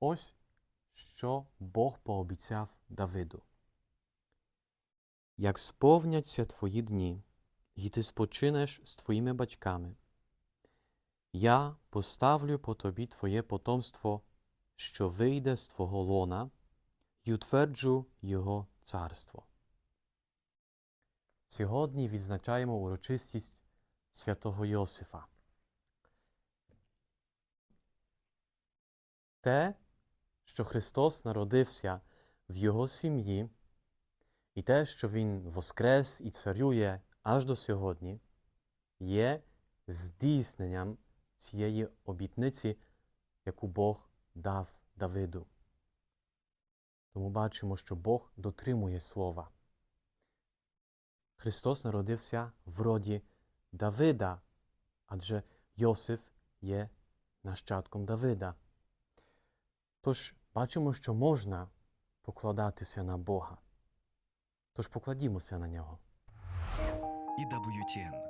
Ось що Бог пообіцяв Давиду. Як сповняться твої дні, і ти спочинеш з твоїми батьками, я поставлю по тобі твоє потомство, що вийде з твого лона, і утверджу його царство. Сьогодні відзначаємо урочистість святого Йосифа. Те, що Христос народився в Його сім'ї, і те, що Він воскрес і царює аж до сьогодні, є здійсненням цієї обітниці, яку Бог дав Давиду. Тому бачимо, що Бог дотримує слова. Христос народився в роді Давида, адже Йосиф є нащадком Давида. Тож бачимо, що можна покладатися на Бога. Тож покладімося на нього. EWTN